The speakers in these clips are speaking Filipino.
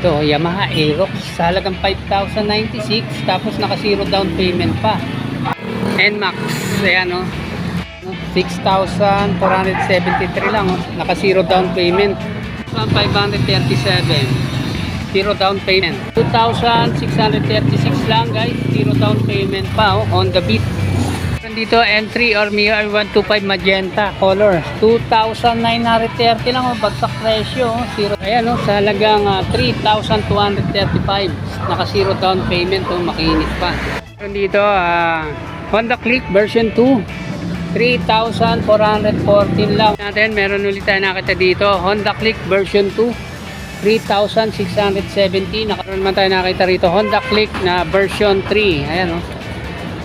Ito, Yamaha Aerox sa halagang 5,096 tapos naka zero down payment pa. NMAX, ayan o. 6,473 lang o. Naka zero down payment. 537. Zero down payment. 2,636 lang guys. Zero down payment pa o. On the beat. Dito M3 or Mio R125 magenta color. 2,930 lang oh, bagsak presyo oh. zero, ayan oh, sa halagang ah, 3,235 naka zero down payment oh, makinis pa. Meron dito ah, Honda Click version 2 3,414 lang. Natin meron ulit tayo nakita dito. Honda Click version 2 3,670 nakaroon naman tayo nakita rito. Honda Click na version 3 ayan oh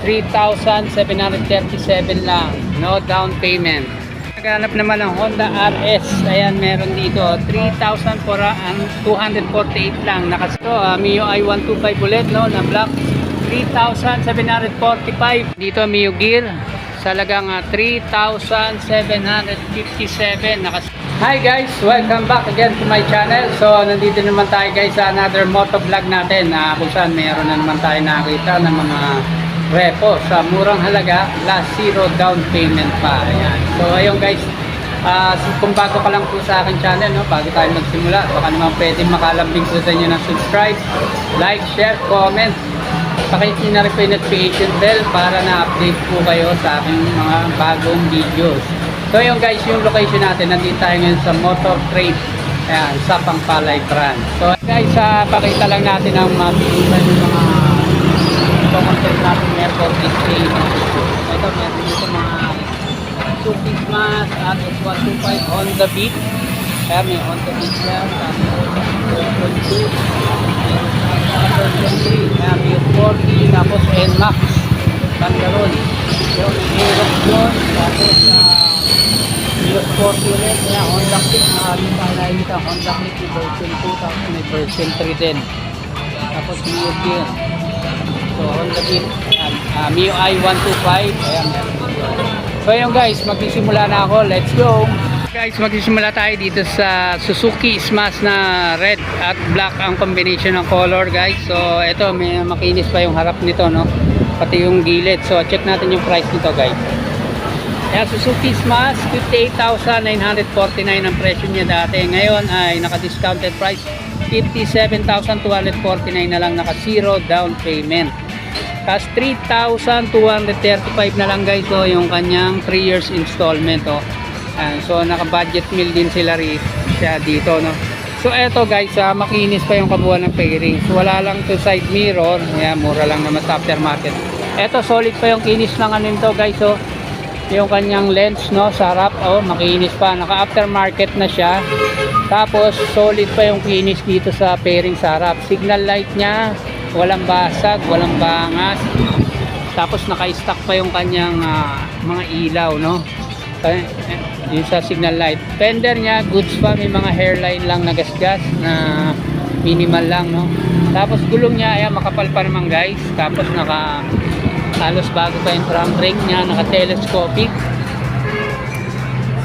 3,737 lang. No down payment. Naghanap naman ng Honda RS. Ayan, meron dito. 3,248 lang. Nakasto, uh, Mio i125 ulit, no, na black. 3,745. Dito, Mio Gear. Sa lagang uh, 3,757. Nakas Hi guys! Welcome back again to my channel. So, nandito naman tayo guys sa another moto vlog natin na kung saan meron na naman tayo nakita ng mga repo sa murang halaga plus zero down payment pa. Ayan. So ayun guys, ah, kung bago ka lang po sa akin channel, no, bago tayo magsimula, baka naman pwede makalambing po sa inyo ng subscribe, like, share, comment. Pakicin na rin po yung notification bell para na-update po kayo sa aking mga bagong videos. So yun guys, yung location natin, nandito tayo ngayon sa Motor Trade. Ayan, sa Pangpalay Brand. So guys, ah, pakita lang natin ang mabilisan yung mga content natin airport display. Ito, meron dito mga two piece mask at S125 on the beat. Kaya may on the beat yan. Tapos version 2. Version 3. Kaya may 40. Tapos NMAX. Pantalon. Yung Aerox yun. Tapos uh, Milos 40 ulit. Kaya Honda Click. Maraming pa nakikita. Honda Click may version 2. Tapos may version 3 din. Tapos Mio Gear. So, Honda Beat. Ayan. Uh, Mio i125. Ayan. So, ayun guys. Magsisimula na ako. Let's go. Guys, magsisimula tayo dito sa Suzuki Smash na red at black ang combination ng color guys. So, ito may makinis pa yung harap nito, no? Pati yung gilid. So, check natin yung price nito guys. Ayan, Suzuki Smash, 58,949 ang presyo niya dati. Ngayon ay naka-discounted price, 57,249 na lang naka-zero down payment. Tapos 3,235 na lang guys so yung kanyang 3 years installment oh. Ayan, so naka-budget meal din sila rin siya dito no. So eto guys, ah, makinis pa yung kabuuan ng fairings. Wala lang to side mirror. Ayan, mura lang naman sa aftermarket. Eto solid pa yung kinis ng ano nito guys oh. Yung kanyang lens no sa harap oh, makinis pa. Naka aftermarket na siya. Tapos solid pa yung kinis dito sa fairing sa harap. Signal light niya, walang basag, walang bangas. Tapos naka-stock pa yung kanyang ah, mga ilaw, no? Eh, eh, Yung sa signal light. Fender niya, goods pa, may mga hairline lang na gasgas na minimal lang, no? Tapos gulong niya, ayan, makapal pa naman guys. Tapos naka halos bago pa yung drum brake niya, naka-telescopic.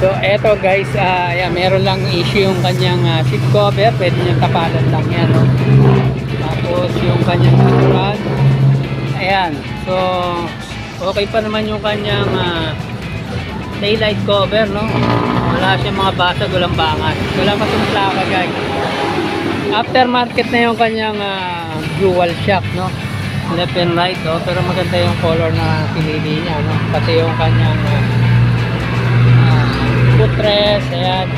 So, eto guys, ah yeah, meron lang issue yung kanyang ah, seat cover. Pwede niyang kapalan lang yan, no? Tapos, yung kanyang likuran. Ayan. So, okay pa naman yung kanyang ah, daylight cover, no? Wala siyang mga basag, walang bangat. Wala pa itong plaka, guys. Aftermarket na yung kanyang ah, dual shock, no? Left and right, oh. Pero maganda yung color na pinili niya, no? Pati yung kanyang ah, ah, footrest, ayan.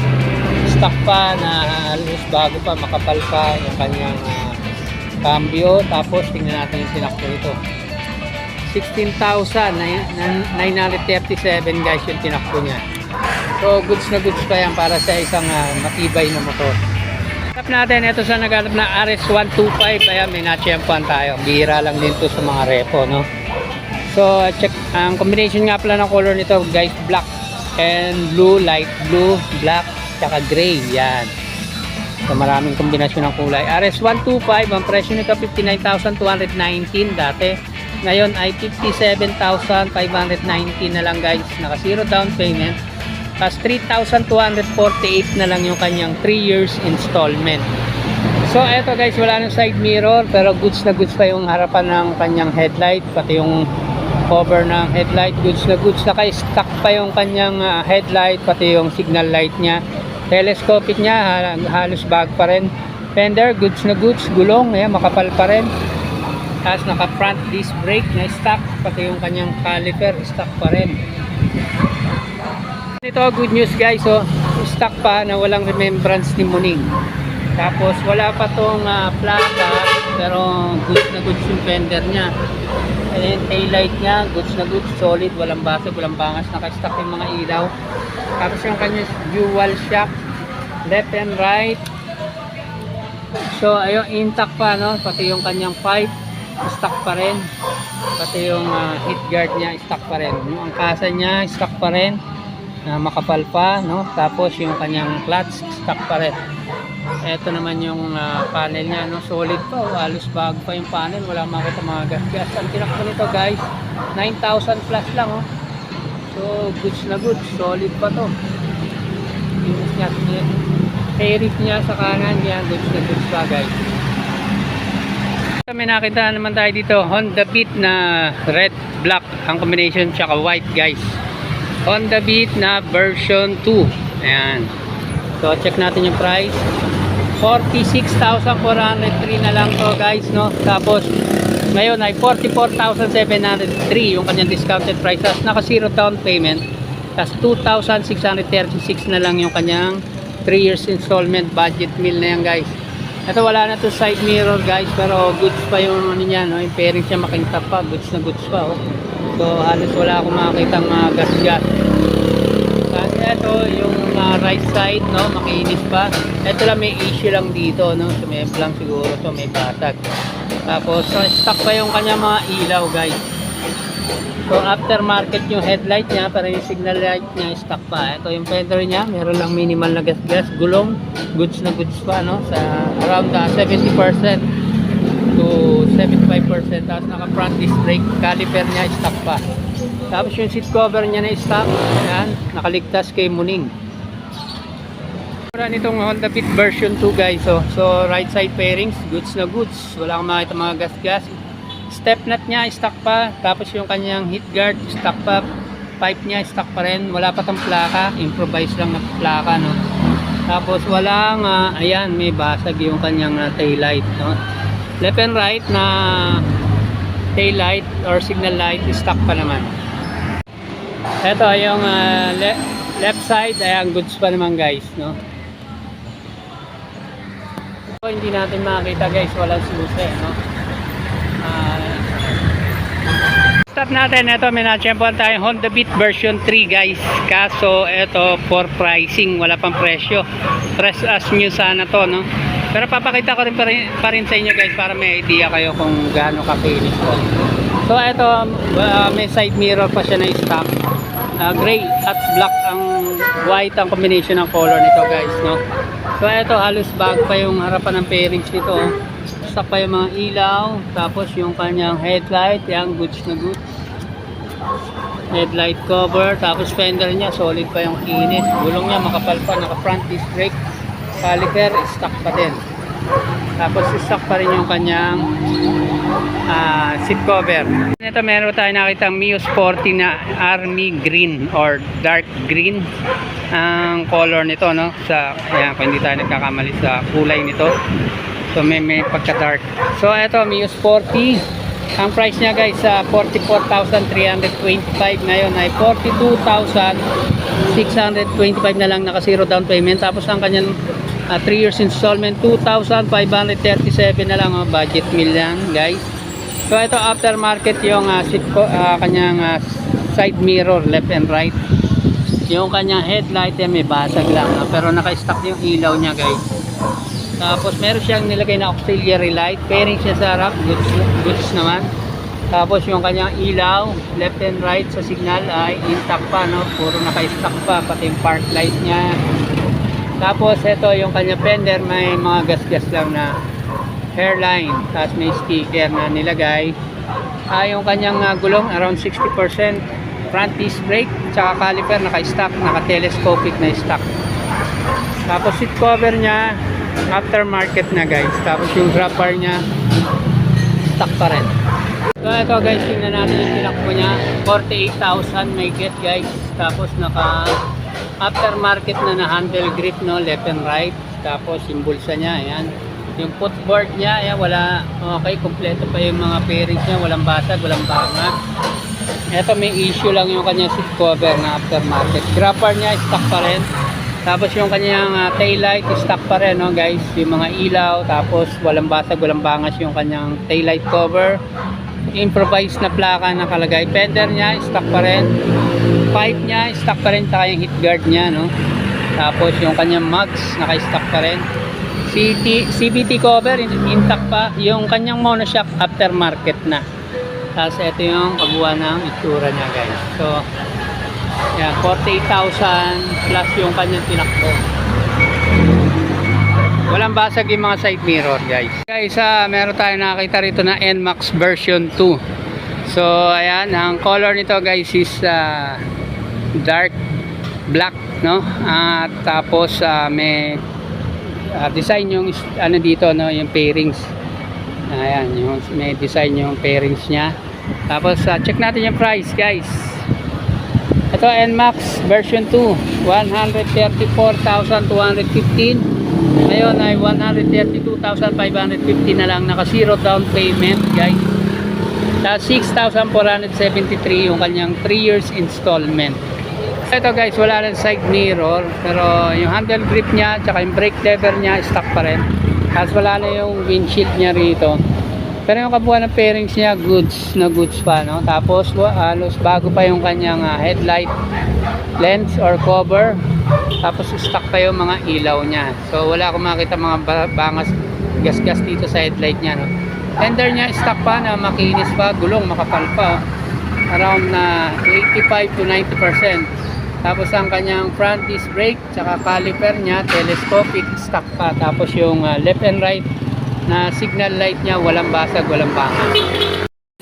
Stock pa na halos bago pa, makapal pa yung kanyang ah, cambio. Tapos tingnan natin yung sinakto ito. 16,937 guys yung tinakbo niya. So goods na goods pa yan para sa isang ah, matibay na motor. Tap natin ito sa naghanap na RS125 ayan may natsyempuan tayo. Bihira lang din to sa mga repo no. So check ang combination nga pala ng color nito guys black and blue, light blue, black, tsaka gray. Yan. So maraming kombinasyon ng kulay. RS125 ang presyo nito 59,219 dati. Ngayon ay 57,519 na lang guys. Naka zero down payment. Tapos 3,248 na lang yung kanyang 3 years installment. So eto guys, wala nang side mirror pero goods na goods pa yung harapan ng kanyang headlight pati yung cover ng headlight goods na goods naka-stack pa yung kanyang ah, headlight pati yung signal light niya telescopic niya ha- halos bag pa rin. Fender goods na goods gulong ayan makapal pa rin. Tapos naka front disc brake na stock pati yung kanyang caliper stock pa rin. Ito good news guys so stock pa na walang remembrance ni Muning. Tapos wala pa tong ah, plaka pero goods na goods yung fender niya. And then taillight niya goods na goods solid walang basag walang bangas naka-stock yung mga ilaw. Tapos yung kanyang dual shock left and right. So ayun intact pa no? Pati yung kanyang pipe stock pa rin. Pati yung ah, heat guard niya stock pa rin. Yung angkasa niya stock pa rin. Na makapal pa no? Tapos yung kanyang clutch stock pa rin. Ito naman yung ah, panel niya no? Solid pa oh, halos bago pa yung panel. Wala makita mga gas gas ang tinakbo nito guys 9,000 plus lang oh. So goods na goods. Solid pa to. Yung niya Eric niya sa kanan yan. Goods na goods pa guys. May nakita naman tayo dito. Honda Beat na red black. Ang combination tsaka white guys. Honda Beat na version 2 ayan. So check natin yung price. 46,403 na lang to guys no? Tapos ngayon ay 44,703 yung kanyang discounted price. Tapos naka zero down payment. Tapos 2,636 na lang yung kanyang 3 years installment budget meal na yan guys. Ito wala na to side mirror guys pero goods pa yung ano niya no? Yung pairing siya makinta pa. Goods na goods pa oh. so halos wala akong makakita mga gas gas. Ito yung uh, right side no? Makinis pa. Ito lang may issue lang dito no? So may lang siguro to may batag. Tapos so, stock pa yung kanya mga ilaw guys so aftermarket yung headlight niya para yung signal light niya stock pa. Ito yung fender niya meron lang minimal na gas gas gulong goods na goods pa no? Sa around uh, 70% to 75% tapos naka front disc brake caliper niya stock pa. Tapos yung seat cover niya na stock yan nakaligtas kay Muning. Mura nitong Honda Fit version 2 guys so, so right side pairings goods na goods. Wala kang makita mga gas gas step nut niya stock pa. Tapos yung kanyang heat guard stock pa. Pipe niya stock pa rin. Wala pa tong plaka. Improvise lang na plaka no? Tapos walang ah, ayan may basag yung kanyang uh, tail light no? Left and right na tail light or signal light stock pa naman. Ito yung ah, le- left side ayan goods pa naman guys no? So, hindi natin makita guys. Walang susi no Stop natin, ito may tayong Honda Beat version 3 guys. Kaso ito for pricing, wala pang presyo. Press as new sana to no? Pero papakita ko rin pa rin, pa rin sa inyo guys para may idea kayo kung gaano ka-finish ko. So ito uh, may side mirror pa siya na stock. Uh, gray at black ang white ang combination ng color nito guys no? So ito halos bago pa yung harapan ng pairings nito oh stock pa yung mga ilaw tapos yung kanyang headlight yan goods na goods headlight cover tapos fender niya solid pa yung kinis gulong niya makapal pa naka front disc brake. Caliper stock pa din. Tapos stock pa rin yung kanyang ah, seat cover. Ito meron tayo nakita Mio Sporty na army green or dark green. Ang color nito no sa ayan kung hindi tayo nagkakamali sa kulay nito So may may pagka dark. So ito Mio Sporty. Ang price niya guys sa 44,325 ngayon ay 42,625 na lang naka zero down payment. Tapos ang kanyang 3 years installment 2,537 na lang oh, budget meal yan guys. So ito aftermarket yung uh, seat ko, ah, kanyang ah, side mirror left and right. Yung kanyang headlight yan may basag lang ah, pero naka-stock yung ilaw niya guys. Tapos meron siyang nilagay na auxiliary light. Pairing siya sa harap. Goods, goods naman. Tapos yung kanyang ilaw, left and right sa signal ay intact pa. No? Puro naka-stock pa. Pati yung park light niya. Tapos ito yung kanyang fender. May mga gas-gas lang na hairline. Tapos may sticker na nilagay. Ah, yung kanyang ah, gulong around 60% front disc brake. Tsaka caliper naka-stock. Naka-telescopic na stock. Tapos seat cover niya aftermarket na guys. Tapos yung grab bar niya, stock pa rin. So ito guys, tingnan natin yung tinakbo niya. 48,000 may get guys. Tapos naka aftermarket na na handle grip no, left and right. Tapos yung bulsa niya, ayan. Yung footboard niya, ayan, wala, okay, kompleto pa yung mga fairings niya, walang basag, walang bangat. Ito may issue lang yung kanyang seat cover na aftermarket. Grapper niya, stock pa rin. Tapos yung kanyang uh, taillight, stock pa rin, no, guys. Yung mga ilaw, tapos walang basag, walang bangas yung kanyang taillight cover. Improvised na plaka nakalagay. Fender niya, stock pa rin. Pipe niya, stock pa rin. Saka yung heat guard niya, no. Tapos yung kanyang mugs, naka-stock pa rin. CT, CVT cover, in- intact pa. Yung kanyang monoshock, aftermarket na. Tapos ito yung kabuuan ng itsura niya guys. So, yan, 48,000 plus yung kanyang tinakbo. Walang basag yung mga side mirror guys. Guys, ah, meron tayo nakakita rito na NMAX version 2. So, ayan, ang color nito guys is ah, dark black, no? At tapos ah, may ah, design yung ano dito, no, yung pairings. Ayan, yung may design yung pairings niya. Tapos ah, check natin yung price, guys. Ito NMAX version 2, 134,215. Ngayon ay 132,550 na lang naka zero down payment, guys. Tapos 6,473 yung kanyang 3 years installment. Ito guys, wala rin side mirror, pero yung handle grip niya, tsaka yung brake lever niya, stock pa rin. Tapos wala na yung windshield niya rito. Pero yung kabuuan ng pairings niya, goods na goods pa, no? Tapos halos bago pa yung kanyang ah, headlight lens or cover. Tapos stock pa yung mga ilaw niya. So wala akong makita mga ba- bangas gas-gas dito sa headlight niya, no? Fender niya stock pa na makinis pa, gulong makapal pa. oh. Around na 85 to 90%. Tapos ang kanyang front disc brake, tsaka caliper niya, telescopic, stock pa. Tapos yung ah, left and right na signal light niya, walang basag, walang bangas.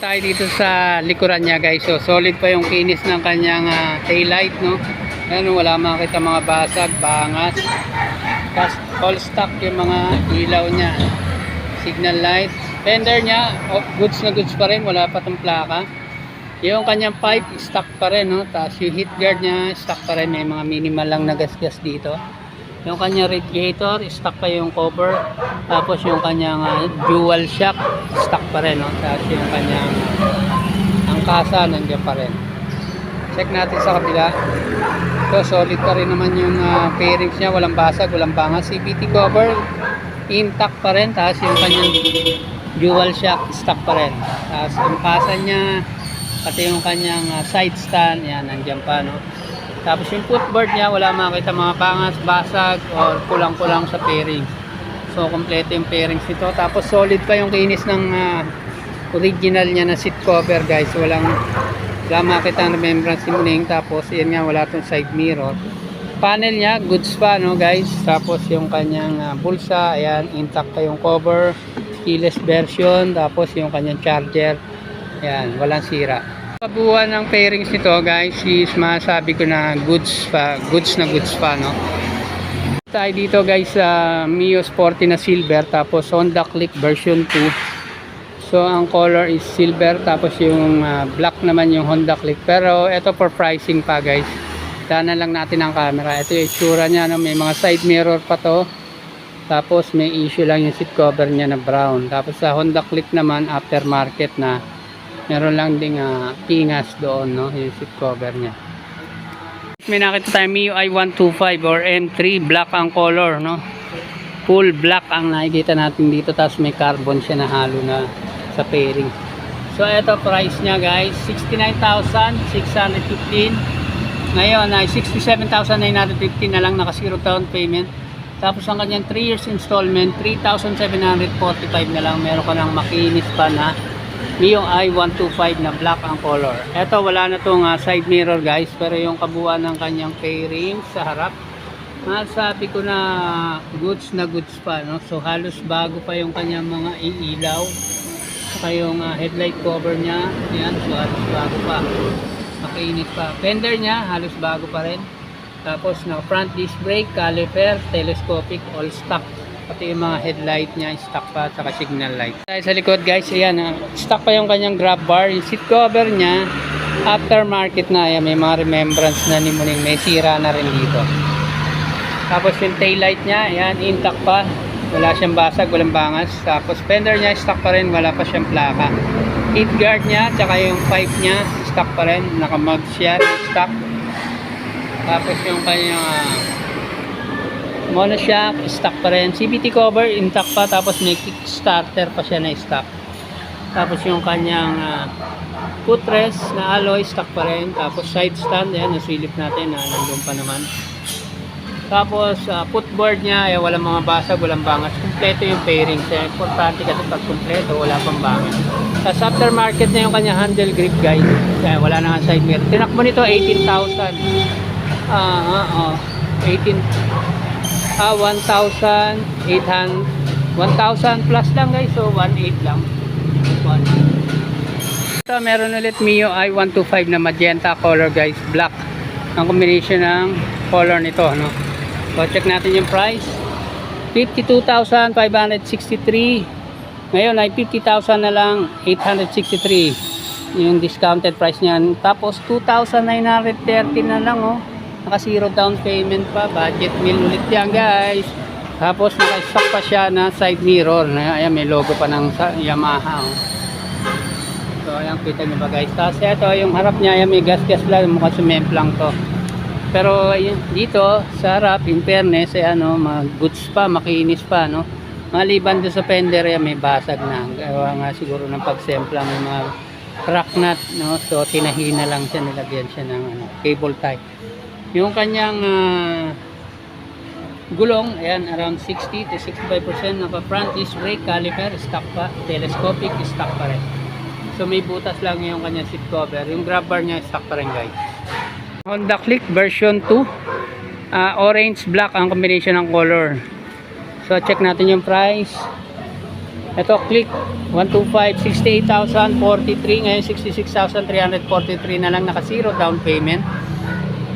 Tayo dito sa likuran niya guys. So solid pa yung kinis ng kanyang ah, taillight, no? Ayan, wala makita mga basag, bangas. Tapos all stock yung mga ilaw niya. Signal light. Fender niya, oh, goods na goods pa rin, wala pa tong plaka. Yung kanyang pipe, stock pa rin, no? Tapos yung heat guard niya, stock pa rin. May mga minimal lang na gas-gas dito. Yung kanyang radiator, stock pa yung cover. Tapos yung kanyang ah, dual shock, stock pa rin, no? Tapos yung kanyang ang kasa, nandiyan pa rin. Check natin sa kabila. So, solid pa rin naman yung ah, fairings niya. Walang basag, walang bangas. CVT cover, intact pa rin. Tapos yung kanyang dual shock, stock pa rin. Tapos yung kasa niya, pati yung kanyang ah, side stand, yan, nandiyan pa, no? Tapos yung footboard niya, wala makita mga bangas, basag, or kulang-kulang sa fairings. So, kompleto yung fairings nito. Tapos, solid pa yung kinis ng ah, original niya na seat cover, guys. Walang, wala makita ang remembrance yung Tapos, yan nga, wala tong side mirror. Panel niya, goods pa, no, guys. Tapos, yung kanyang ah, bulsa, ayan, intact pa yung cover. Keyless version. Tapos, yung kanyang charger. Ayan, walang sira. Kabuuan ng pairings nito, guys, is masabi ko na goods pa, goods na goods pa, no. Tayo dito guys sa Mio Sporty na silver tapos Honda Click version 2. So ang color is silver tapos yung ah, black naman yung Honda Click. Pero ito for pricing pa guys. Daanan lang natin ang camera. Ito yung itsura niya no? may mga side mirror pa to. Tapos may issue lang yung seat cover niya na brown. Tapos sa Honda Click naman aftermarket na meron lang ding ah, pingas doon no yung seat cover niya. May nakita tayo MIUI 125 or M3 black ang color no? Full black ang nakikita natin dito tapos may carbon siya na halo na sa pairing. So ito price niya guys 69,615 ngayon ay 67,915 na lang naka zero down payment. Tapos ang kanyang 3 years installment 3,745 na lang. Meron ka ng makinis pa na Mio i125 na black ang color. Ito wala na tong ah, side mirror guys, pero yung kabuuan ng kanyang fairing sa harap, masabi ko na goods na goods pa, no? So halos bago pa yung kanyang mga iilaw, saka yung ah, headlight cover niya, yan, so halos bago pa. Makinis pa. Fender niya, halos bago pa rin. Tapos na front disc brake, caliper, telescopic, all stock. Pati yung mga headlight niya, stock pa, saka signal light. Tayo sa likod guys, ayan, ah, stock pa yung kanyang grab bar. Yung seat cover niya, aftermarket na, ayan, may mga remembrance na ni Muning. May sira na rin dito. Tapos yung tail light niya, ayan, intact pa. Wala siyang basag, walang bangas. Tapos fender niya, stock pa rin, wala pa siyang plaka. Heat guard niya, tsaka yung pipe niya, stock pa rin. Nakamugs yan, stock. Tapos yung kanyang ah, monoshock, stock pa rin. CVT cover, intact pa. Tapos may kickstarter pa siya na stock. Tapos yung kanyang ah, footrest na alloy, stock pa rin. Tapos side stand, ayan, nasilip natin, na nandun pa naman. Tapos ah, footboard niya, ay walang mga basag, walang bangas. Kompleto yung fairings. Kaya importante kasi pag kompleto, wala pang bangas. Tapos aftermarket na yung kanya handle grip guys. Kaya wala na nga side mirror. Tinakbo nito 18,000. Ah, ah, oh. 18 ah 1,800 1,000 plus lang guys. So 1,800 lang. 1,800. Ito meron ulit Mio i125 na magenta color guys. Black. Ang combination ng color nito. No? So check natin yung price. 52,563. Ngayon ay 50,000 na lang 863 yung discounted price niyan. Tapos 2,930 na lang oh. Naka zero down payment pa. Budget meal ulit yan guys. Tapos naka-stock pa siya na side mirror. Ayan may logo pa ng Yamaha oh. So ayan kita niyo ba guys. Tapos ito yung harap niya ayan may gas-gas lang. Mukhang cement lang to. Pero ayun, dito sa harap, in fairness, eh, ano, mga goods pa, makinis pa, no? Maliban doon sa fender, eh, may basag na. Gawa nga siguro ng pagsempla, may mga crack nut, no? So, tinahina lang siya, nilagyan siya ng ano, cable tie. Yung kanyang ah, gulong, ayan, around 60 to 65% naka front disc brake caliper, stock pa, telescopic, stock pa rin. So, may butas lang yung kanyang seat cover. Yung grab bar niya, stock pa rin, guys. Honda Click version 2 Ah, orange black ang combination ng color so check natin yung price ito Click 125 68,043 ngayon 66,343 na lang naka zero down payment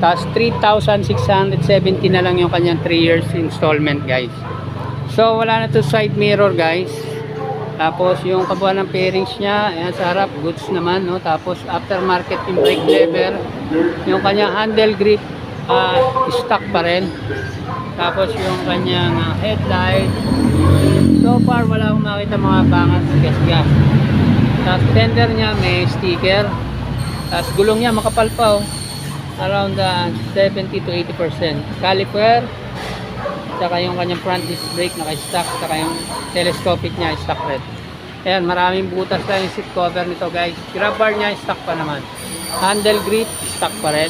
tapos 3,670 na lang yung kanyang 3 years installment guys so wala na to side mirror guys tapos yung kabuuan ng pairings niya, ayan sa harap, goods naman, no? Tapos aftermarket yung brake lever, yung kanyang handle grip, ah, stock pa rin. Tapos yung kanyang ah, headlight, so far wala akong makita mga bangas, gas gas. Tapos fender niya may sticker. Tapos gulong niya makapal pa, oh. Around ah, 70 to 80%. Caliper, saka yung kanyang front disc brake naka-stock, saka yung telescopic niya stock red. Ayan, maraming butas lang yung seat cover nito guys. Grab bar niya stock pa naman. Handle grip stock pa rin.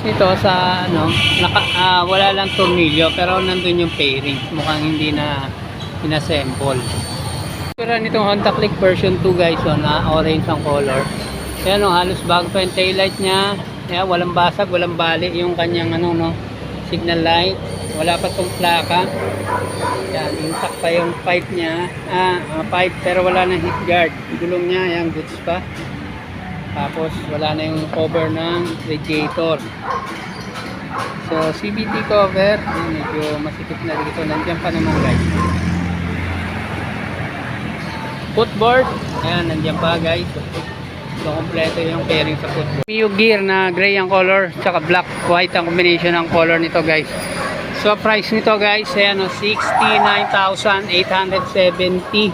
Ito sa ano, naka, ah, wala lang tornilyo pero nandun yung fairing. Mukhang hindi na inassemble. Pero nitong Honda Click version 2 guys, oh, na orange ang color. Ayan oh, halos bago pa yung taillight niya. Ayan, walang basag, walang bali yung kanyang ano no, signal light. Wala pa tong plaka. Yan, intact pa yung pipe niya. Ah, ah, pipe pero wala na heat guard. Gulong niya, yan, goods pa. Tapos wala na yung cover ng radiator. So, CVT cover, ah, medyo masikip na dito. Nandiyan pa naman guys. Footboard, ayan, nandiyan pa guys. So, kompleto yung pairing sa footboard. Mio gear na gray ang color, tsaka black, white ang combination ng color nito guys. So, price nito guys, ayan o, 69,870.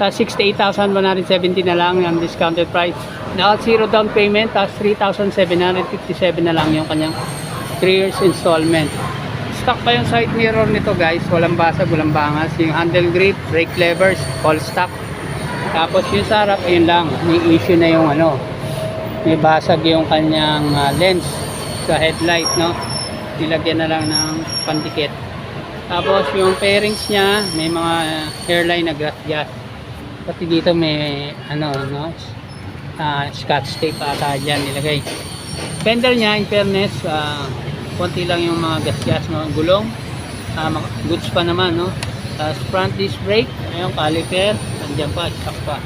Tapos 68,170 na lang yung discounted price. Naka zero down payment, tapos 3,757 na lang yung kanyang 3 years installment. Stock pa yung side mirror nito guys, walang basag, walang bangas. Yung handle grip, brake levers, all stock. Tapos yung sa harap, lang, may issue na yung ano, may basag yung kanyang ah, lens sa headlight, no? Nilagyan na lang ng pandikit. Tapos yung fairings niya, may mga hairline na gas-gas. Pati dito may ano, no? ah scotch tape ata dyan nilagay. Fender niya, in fairness, ah, konti lang yung mga gas-gas, no? Gulong, mga- goods pa naman, no? Tapos front disc brake, ayun, caliper, nandiyan pa, stock pa.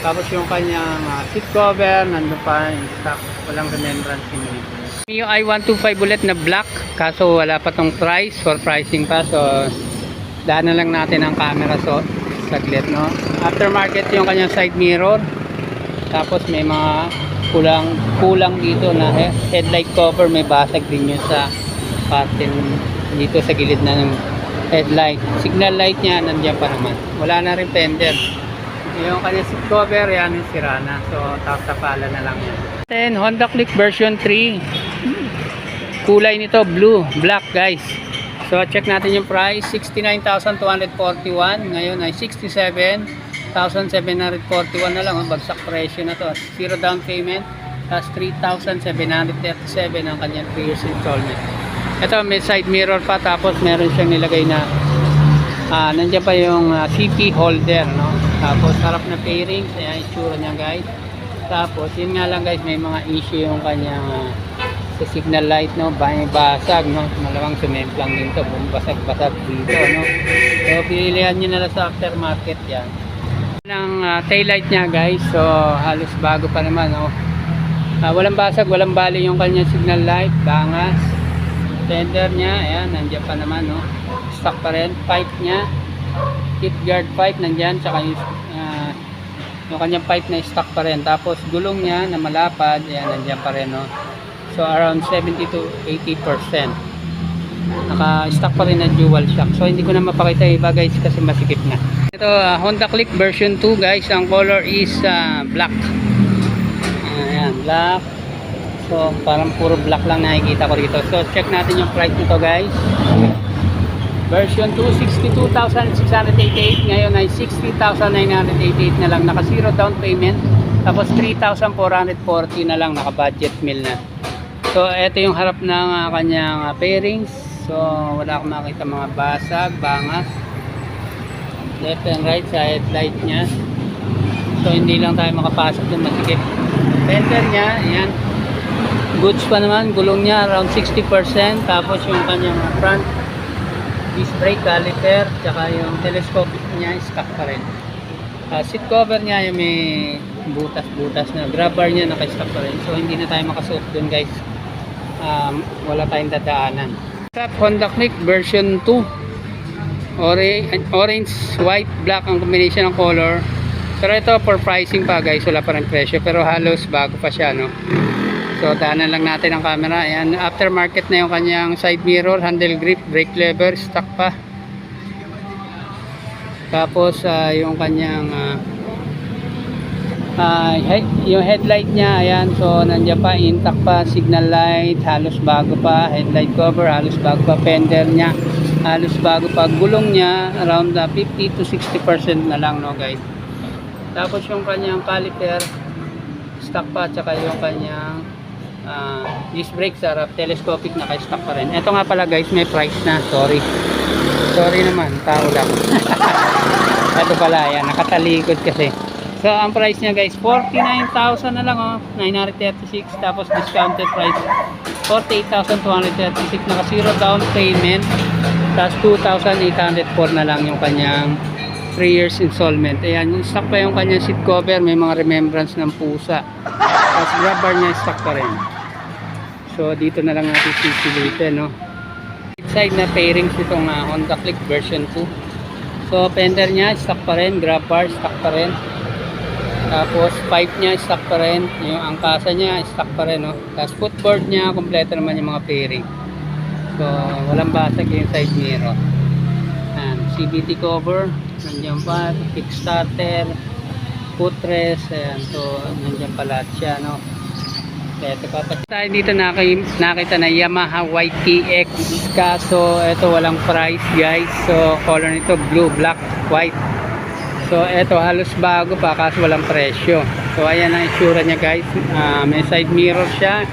Tapos yung kanyang ah, seat cover, nandun pa, in stock, walang remembrance yung Yung i125 ulit na black, kaso wala pa tong price for pricing pa. So, daan na lang natin ang camera so saglit no. Aftermarket yung kanyang side mirror. Tapos may mga kulang kulang dito na he- headlight cover may basag din yun sa parte n- dito sa gilid na ng headlight. Signal light niya nandiyan pa naman. Wala na rin fender. Yung kanyang seat cover yan yung sira na. So tapos na lang yan. Then Honda Click version 3 kulay nito blue black guys so check natin yung price 69,241 ngayon ay 67,741 na lang oh. bagsak presyo na to zero down payment plus 3,737 ang kanyang 3 years installment ito may side mirror pa tapos meron siyang nilagay na ah nandiyan pa yung ah, CP holder no? Tapos harap na fairings ayan itsura niya guys. Tapos yun nga lang guys may mga issue yung kanyang sa signal light no? May basag no? Malamang sumemplang din to basag basag dito no? So pilihan nyo na lang sa aftermarket yan. Ng uh, tail light niya guys so halos bago pa naman no? Ah, walang basag walang bali yung kanyang signal light bangas tender niya ayan nandiyan pa naman no? Stock pa rin. Pipe niya hit guard pipe nandyan tsaka yung ah, yung kanyang pipe na stock pa rin. Tapos gulong niya na malapad ayan nandiyan pa rin no? So around 70 to 80 percent. Naka stock pa rin na dual shock. So hindi ko na mapakita yung iba guys kasi masikip na ito ah, Honda Click version 2 guys. Ang color is ah, black. Ayan black so parang puro black lang nakikita ko dito. So check natin yung price nito guys. Version 2 62,688 ngayon ay 60,988 na lang. Naka zero down payment. Tapos 3,440 na lang. Naka budget meal na. So ito yung harap ng ah, kanyang ah, fairings so wala akong makita mga basag bangas. Left and right sa headlight nya so hindi lang tayo makapasok dun. Masikip. Fender nya ayan goods pa naman gulong niya around 60% tapos yung kanyang front disc brake caliper tsaka yung telescopic niya stock pa rin. Ah, seat cover niya yung may butas-butas na grab bar niya naka-stock pa rin. So hindi na tayo makasuot dun guys. Um, wala tayong dadaanan. Sa Honda Click version 2 orange, orange, white, black ang combination ng color. Pero ito for pricing pa guys wala pa rin presyo. Pero halos bago pa siya no So daanan lang natin ang camera. Ayan, aftermarket na yung kanyang side mirror, handle grip, brake lever, stock pa. Tapos ah, yung kanyang ah, he- yung headlight niya, ayan, so nandiyan pa, intact pa, signal light, halos bago pa, headlight cover, halos bago pa, fender niya, halos bago pa, gulong niya, around ah, 50 to 60% na lang, no guys. Tapos yung kanyang caliper, stock pa, tsaka yung kanyang ah, disc brake sa harap, telescopic naka-stock pa rin. Ito nga pala guys, may price na, sorry. Sorry naman, tao lang. Ito pala, yan, nakatalikod kasi. So, ang price niya guys, 49,000 na lang oh, 936. Tapos discounted price, 48,236. Naka zero down payment. Tapos 2,804 na lang yung kanyang 3 years installment. Ayan, yung stock pa yung kanyang seat cover, may mga remembrance ng pusa. Tapos grab niya stock pa rin. So, dito na lang natin sisilitin, no? side na pairings itong ah, Honda Click version 2 so fender niya stock pa rin. Grab bar stock pa rin. Tapos pipe niya stock pa rin. Yung angkasa niya stock pa rin no? tapos footboard niya kompleto naman yung mga fairing so walang basag yung side mirror. And CVT cover nandiyan pa kickstarter footrest ayan. So nandiyan pa lahat siya no ito pa tayo dito nakita, nakita na Yamaha YTX kaso ito walang price guys. So color nito blue, black, white. So ito halos bago pa kaso walang presyo. So ayan ang itsura niya guys. Ah, may side mirror siya.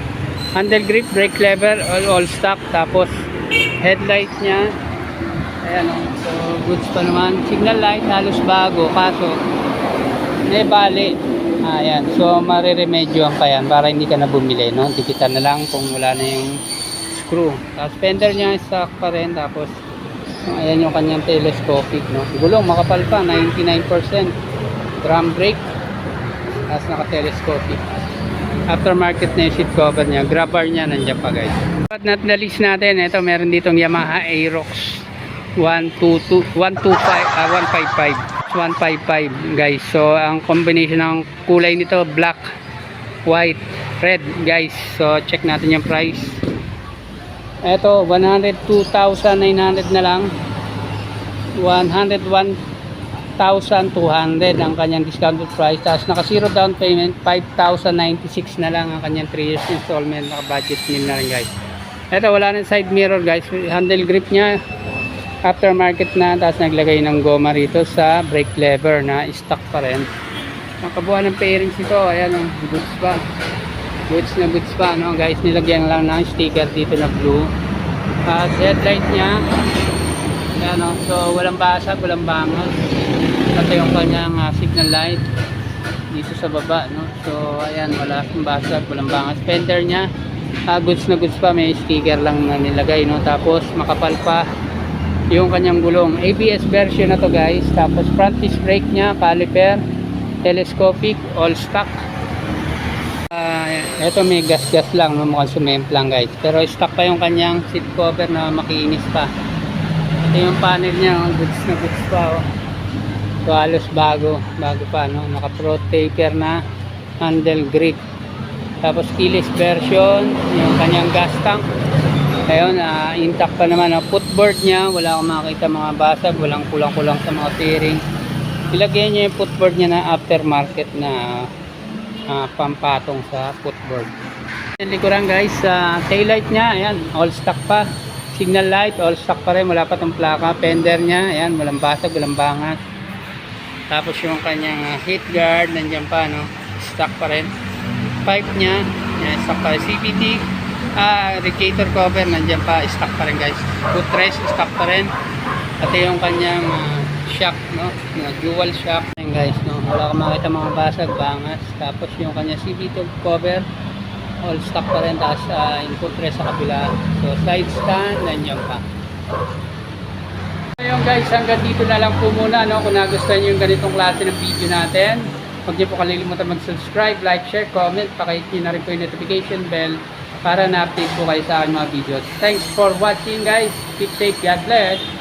Handle grip, brake lever all, all stock. Tapos headlight niya. Ayan o so goods pa naman. Signal light halos bago. Kaso may bali ayan so mariremedyoan pa yan para hindi ka na bumili no? Dikitan na lang kung wala na yung screw. Tapos fender niya stock pa rin tapos ayan yung kanyang telescopic no? Gulong makapal pa 99% drum brake tapos naka telescopic aftermarket na yung seat cover niya. Grab bar niya nandiyan pa guys. At not the least natin, ito meron ditong Yamaha Aerox 122 125 ah 155 155 guys. So ang combination ng kulay nito black, white, red guys. So check natin yung price. Ito 102,900 na lang. 101,200 ang kanyang discounted price. Tapos naka zero down payment 5,096 na lang ang kanyang 3 years installment. Naka budget meal na rin guys. Ito wala nang side mirror guys. Handle grip niya aftermarket na tapos naglagay ng goma rito sa brake lever na stock pa rin. Ang kabuuan ng pairings ito ayan ang goods pa. Goods na goods pa no? Guys nilagyan lang ng sticker dito na blue. At headlight niya ayan o so walang basag walang bangas ito yung kanyang ah, signal light dito sa baba no? So ayan wala akong basag walang bangas fender niya ah, goods na goods pa may sticker lang na nilagay no? Tapos makapal pa yung kanyang gulong. ABS version na to guys. Tapos front disc brake nya caliper telescopic all stock. Ah, eto may gas gas lang no? Mukhang sumemp lang guys. Pero stock pa yung kanyang seat cover na makinis pa. Ito yung panel niya oh, goods na goods pa oh. so halos bago bago pa no? Naka pro taper na handle grip. Tapos keyless version yung kanyang gas tank Ayun, ah, intact pa naman ang footboard niya. Wala akong makakita mga basag, walang kulang-kulang sa mga fairing. Ilagyan niya yung footboard niya na aftermarket na ah, pampatong sa footboard. Yung likuran guys, sa taillight niya, ayan, all stock pa. Signal light, all stock pa rin, wala pa tong plaka. Fender niya, ayan, walang basag, walang bangat. Tapos yung kanyang ah, heat guard, nandiyan pa, no? Stock pa rin. Pipe niya, ayan, stock pa rin. CVT, ah, radiator cover nandiyan pa stock pa rin guys. Footrest stock pa rin. Pati yung kanyang ah, shock no? Na dual shock Ayan, guys no? Wala kang makita mga basag bangas. Tapos yung kanya CB2 cover all stock pa rin. Tapos uh, yung footrest sa kabila. So side stand nandiyan pa. Ayun guys, hanggang dito na lang po muna no? kung nagustuhan nyo yung ganitong klase ng video natin. Huwag niyo po kalilimutan mag-subscribe, like, share, comment, pakihit nyo na rin po yung notification bell para na-update po kayo sa aking mga videos. Thanks for watching guys. Keep safe. God bless.